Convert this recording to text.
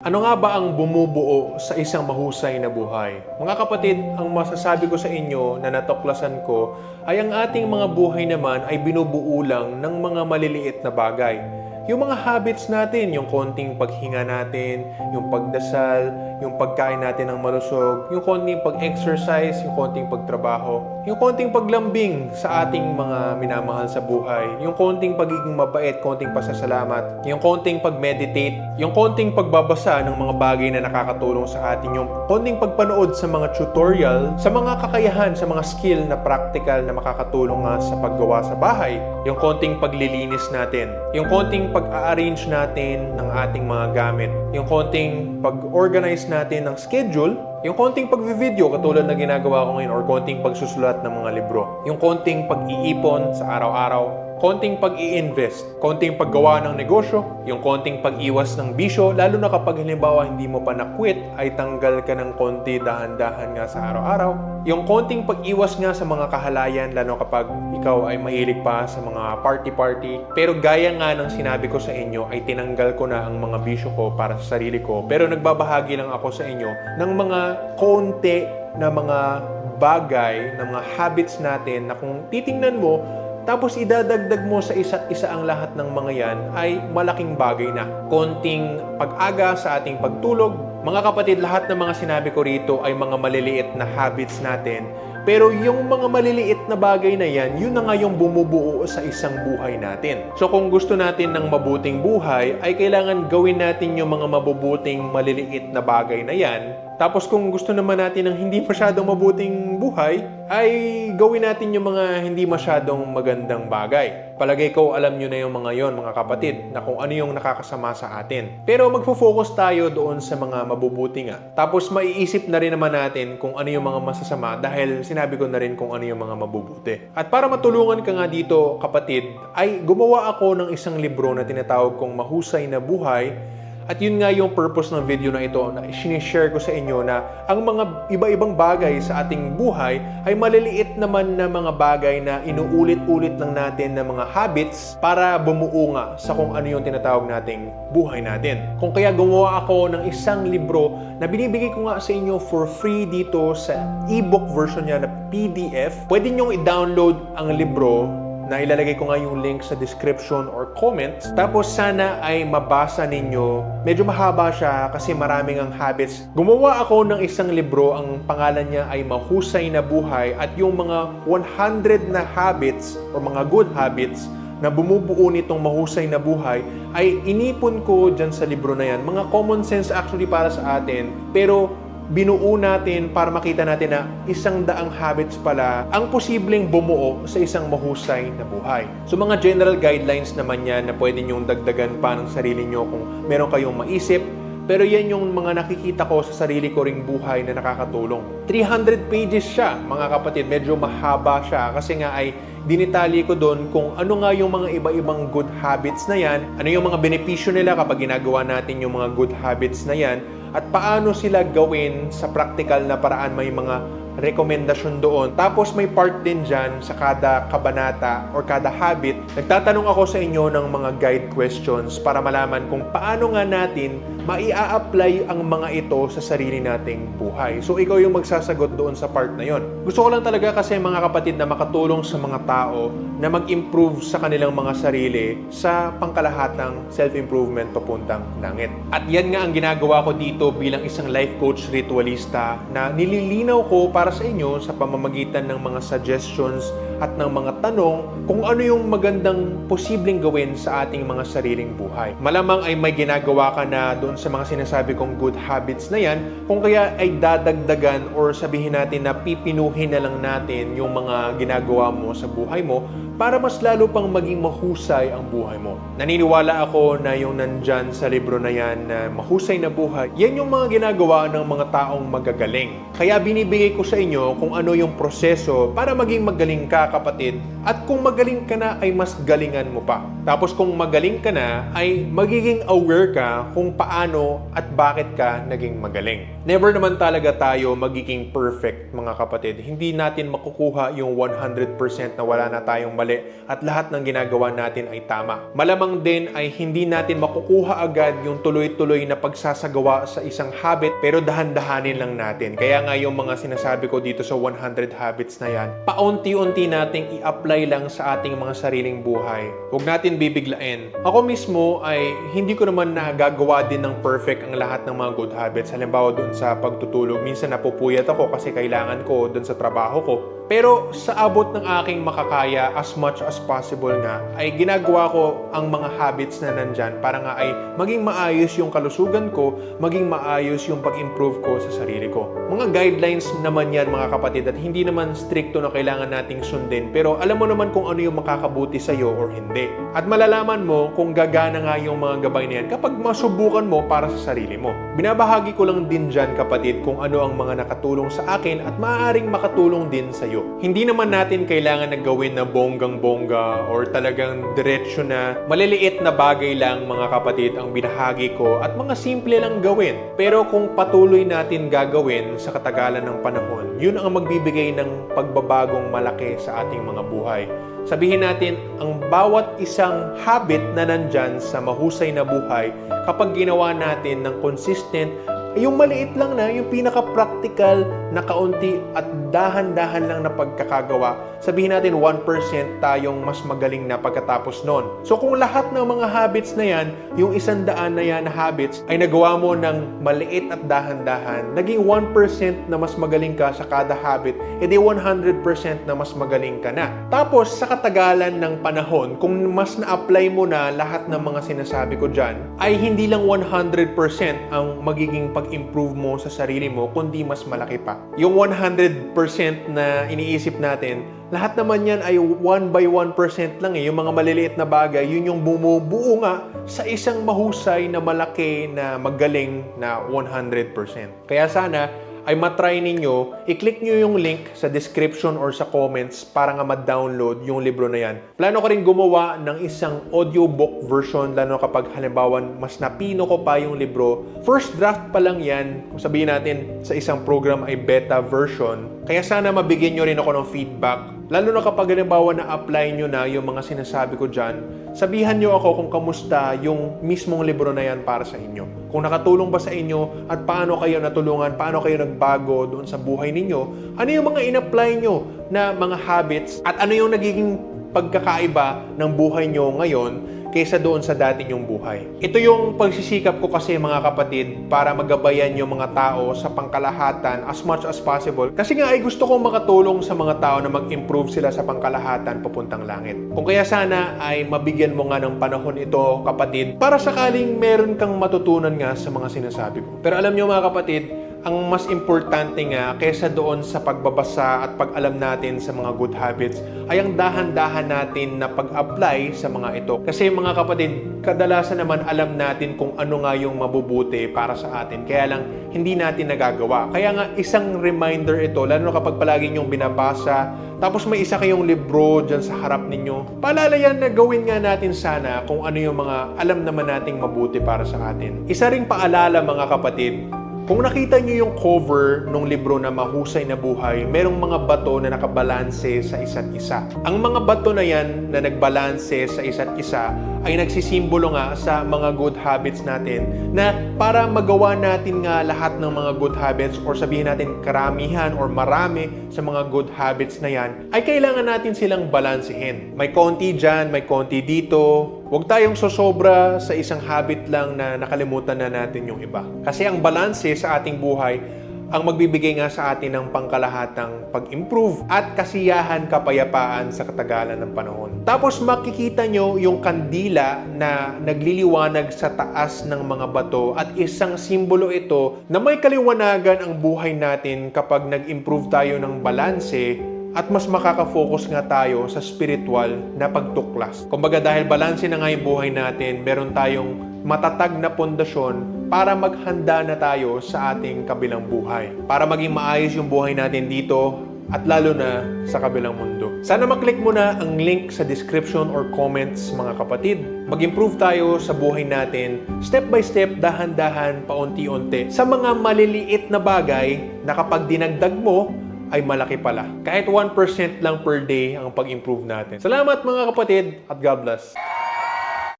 Ano nga ba ang bumubuo sa isang mahusay na buhay? Mga kapatid, ang masasabi ko sa inyo na natuklasan ko ay ang ating mga buhay naman ay binubuo lang ng mga maliliit na bagay. Yung mga habits natin, yung konting paghinga natin, yung pagdasal, yung pagkain natin ng malusog, yung konting pag-exercise, yung konting pagtrabaho, yung konting paglambing sa ating mga minamahal sa buhay, yung konting pagiging mabait, konting pasasalamat, yung konting pag-meditate, yung konting pagbabasa ng mga bagay na nakakatulong sa atin, yung konting pagpanood sa mga tutorial, sa mga kakayahan, sa mga skill na practical na makakatulong nga sa paggawa sa bahay, yung konting paglilinis natin, yung konting pag-arrange natin ng ating mga gamit, yung konting pag-organize natin ng schedule, yung konting pag-video katulad na ginagawa ko ngayon or konting pagsusulat ng mga libro, yung konting pag-iipon sa araw-araw, konting pag-i-invest, konting paggawa ng negosyo, yung konting pag-iwas ng bisyo, lalo na kapag halimbawa hindi mo pa na-quit, ay tanggal ka ng konti dahan-dahan nga sa araw-araw. Yung konting pag-iwas nga sa mga kahalayan, lalo kapag ikaw ay mahilig pa sa mga party-party. Pero gaya nga ng sinabi ko sa inyo, ay tinanggal ko na ang mga bisyo ko para sa sarili ko. Pero nagbabahagi lang ako sa inyo ng mga konti na mga bagay, na mga habits natin na kung titingnan mo, tapos idadagdag mo sa isa't isa ang lahat ng mga yan ay malaking bagay na. Konting pag-aga sa ating pagtulog. Mga kapatid, lahat ng mga sinabi ko rito ay mga maliliit na habits natin. Pero yung mga maliliit na bagay na yan, yun na nga yung bumubuo sa isang buhay natin. So kung gusto natin ng mabuting buhay, ay kailangan gawin natin yung mga mabubuting maliliit na bagay na yan tapos kung gusto naman natin ng hindi masyadong mabuting buhay, ay gawin natin yung mga hindi masyadong magandang bagay. Palagay ko alam nyo na yung mga yon mga kapatid, na kung ano yung nakakasama sa atin. Pero magfo-focus tayo doon sa mga mabubuti nga. Tapos maiisip na rin naman natin kung ano yung mga masasama dahil sinabi ko na rin kung ano yung mga mabubuti. At para matulungan ka nga dito kapatid, ay gumawa ako ng isang libro na tinatawag kong Mahusay na Buhay at yun nga yung purpose ng video na ito na sinishare ko sa inyo na ang mga iba-ibang bagay sa ating buhay ay maliliit naman na mga bagay na inuulit-ulit lang natin na mga habits para bumuo nga sa kung ano yung tinatawag nating buhay natin. Kung kaya gumawa ako ng isang libro na binibigay ko nga sa inyo for free dito sa ebook version niya na PDF, pwede nyo i-download ang libro na ilalagay ko nga yung link sa description or comments. Tapos sana ay mabasa ninyo. Medyo mahaba siya kasi maraming ang habits. Gumawa ako ng isang libro, ang pangalan niya ay Mahusay na Buhay at yung mga 100 na habits or mga good habits na bumubuo nitong mahusay na buhay ay inipon ko dyan sa libro na yan. Mga common sense actually para sa atin, pero binuo natin para makita natin na isang daang habits pala ang posibleng bumuo sa isang mahusay na buhay. So mga general guidelines naman yan na pwede nyong dagdagan pa ng sarili nyo kung meron kayong maisip. Pero yan yung mga nakikita ko sa sarili ko ring buhay na nakakatulong. 300 pages siya, mga kapatid. Medyo mahaba siya kasi nga ay dinitali ko doon kung ano nga yung mga iba-ibang good habits na yan, ano yung mga benepisyo nila kapag ginagawa natin yung mga good habits na yan, at paano sila gawin sa practical na paraan may mga rekomendasyon doon. Tapos may part din dyan sa kada kabanata or kada habit. Nagtatanong ako sa inyo ng mga guide questions para malaman kung paano nga natin maia-apply ang mga ito sa sarili nating buhay. So ikaw yung magsasagot doon sa part na yon. Gusto ko lang talaga kasi mga kapatid na makatulong sa mga tao na mag-improve sa kanilang mga sarili sa pangkalahatang self-improvement papuntang langit. At yan nga ang ginagawa ko dito bilang isang life coach ritualista na nililinaw ko para sa inyo sa pamamagitan ng mga suggestions at ng mga tanong kung ano yung magandang posibleng gawin sa ating mga sariling buhay. Malamang ay may ginagawa ka na doon sa mga sinasabi kong good habits na yan, kung kaya ay dadagdagan or sabihin natin na pipinuhin na lang natin yung mga ginagawa mo sa buhay mo para mas lalo pang maging mahusay ang buhay mo. Naniniwala ako na yung nandyan sa libro na yan na mahusay na buhay, yan yung mga ginagawa ng mga taong magagaling. Kaya binibigay ko sa inyo kung ano yung proseso para maging magaling ka kapatid at kung magaling ka na ay mas galingan mo pa. Tapos kung magaling ka na ay magiging aware ka kung paano at bakit ka naging magaling. Never naman talaga tayo magiging perfect mga kapatid. Hindi natin makukuha yung 100% na wala na tayong mali at lahat ng ginagawa natin ay tama. Malamang din ay hindi natin makukuha agad yung tuloy-tuloy na pagsasagawa sa isang habit pero dahan-dahanin lang natin. Kaya nga yung mga sinasabi ko dito sa 100 habits na yan, paunti-unti nating i-apply lang sa ating mga sariling buhay. Huwag natin bibiglain. Ako mismo ay hindi ko naman nagagawa din ng perfect ang lahat ng mga good habits. Halimbawa doon sa pagtutulog, minsan napupuyat ako kasi kailangan ko doon sa trabaho ko. Pero sa abot ng aking makakaya as much as possible nga ay ginagawa ko ang mga habits na nandyan para nga ay maging maayos yung kalusugan ko, maging maayos yung pag-improve ko sa sarili ko. Mga guidelines naman yan mga kapatid at hindi naman stricto na kailangan nating sundin pero alam mo naman kung ano yung makakabuti sa'yo or hindi. At malalaman mo kung gagana nga yung mga gabay na yan kapag masubukan mo para sa sarili mo. Binabahagi ko lang din dyan kapatid kung ano ang mga nakatulong sa akin at maaaring makatulong din sa'yo. Hindi naman natin kailangan na gawin na bonggang-bongga or talagang diretsyo na maliliit na bagay lang mga kapatid ang binahagi ko at mga simple lang gawin. Pero kung patuloy natin gagawin sa katagalan ng panahon, yun ang magbibigay ng pagbabagong malaki sa ating mga buhay. Sabihin natin, ang bawat isang habit na nandyan sa mahusay na buhay, kapag ginawa natin ng consistent, yung maliit lang na, yung pinaka-practical na kaunti at dahan-dahan lang na pagkakagawa, sabihin natin 1% tayong mas magaling na pagkatapos nun. So kung lahat ng mga habits na yan, yung isang daan na yan na habits, ay nagawa mo ng maliit at dahan-dahan, naging 1% na mas magaling ka sa kada habit, edi 100% na mas magaling ka na. Tapos sa katagalan ng panahon, kung mas na-apply mo na lahat ng mga sinasabi ko dyan, ay hindi lang 100% ang magiging pag-improve mo sa sarili mo, kundi mas malaki pa. Yung 100% na iniisip natin, lahat naman yan ay 1 by 1% lang eh. Yung mga maliliit na bagay, yun yung bumubuo nga sa isang mahusay na malaki na magaling na 100%. Kaya sana, ay matry ninyo, i-click nyo yung link sa description or sa comments para nga ma-download yung libro na yan. Plano ko rin gumawa ng isang audiobook version, lalo kapag halimbawa mas napino ko pa yung libro. First draft pa lang yan, kung sabihin natin sa isang program ay beta version. Kaya sana mabigyan nyo rin ako ng feedback Lalo na kapag halimbawa na-apply nyo na yung mga sinasabi ko dyan, sabihan nyo ako kung kamusta yung mismong libro na yan para sa inyo. Kung nakatulong ba sa inyo at paano kayo natulungan, paano kayo nagbago doon sa buhay ninyo, ano yung mga in-apply nyo na mga habits at ano yung nagiging pagkakaiba ng buhay nyo ngayon kaysa doon sa dati nyong buhay. Ito yung pagsisikap ko kasi mga kapatid para magabayan yung mga tao sa pangkalahatan as much as possible. Kasi nga ay gusto kong makatulong sa mga tao na mag-improve sila sa pangkalahatan papuntang langit. Kung kaya sana ay mabigyan mo nga ng panahon ito kapatid para sakaling meron kang matutunan nga sa mga sinasabi ko. Pero alam nyo mga kapatid, ang mas importante nga kesa doon sa pagbabasa at pag-alam natin sa mga good habits ay ang dahan-dahan natin na pag-apply sa mga ito. Kasi mga kapatid, kadalasan naman alam natin kung ano nga yung mabubuti para sa atin. Kaya lang, hindi natin nagagawa. Kaya nga, isang reminder ito, lalo na kapag palagi nyong binabasa, tapos may isa kayong libro dyan sa harap ninyo. Paalala yan na gawin nga natin sana kung ano yung mga alam naman nating mabuti para sa atin. Isa ring paalala mga kapatid, kung nakita niyo yung cover ng libro na Mahusay na Buhay, merong mga bato na nakabalanse sa isa't isa. Ang mga bato na yan na nagbalanse sa isa't isa ay nagsisimbolo nga sa mga good habits natin na para magawa natin nga lahat ng mga good habits or sabihin natin karamihan or marami sa mga good habits na yan ay kailangan natin silang balansehin. May konti dyan, may konti dito, Huwag tayong sosobra sa isang habit lang na nakalimutan na natin yung iba. Kasi ang balanse sa ating buhay ang magbibigay nga sa atin ng pangkalahatang pag-improve at kasiyahan kapayapaan sa katagalan ng panahon. Tapos makikita nyo yung kandila na nagliliwanag sa taas ng mga bato at isang simbolo ito na may kaliwanagan ang buhay natin kapag nag-improve tayo ng balanse at mas makaka-focus nga tayo sa spiritual na pagtuklas. Kumbaga dahil balanse na nga yung buhay natin, meron tayong matatag na pundasyon para maghanda na tayo sa ating kabilang buhay. Para maging maayos yung buhay natin dito at lalo na sa kabilang mundo. Sana maklik mo na ang link sa description or comments mga kapatid. Mag-improve tayo sa buhay natin step by step, dahan-dahan, paunti-unti sa mga maliliit na bagay na kapag dinagdag mo ay malaki pala. Kahit 1% lang per day ang pag-improve natin. Salamat mga kapatid at God bless.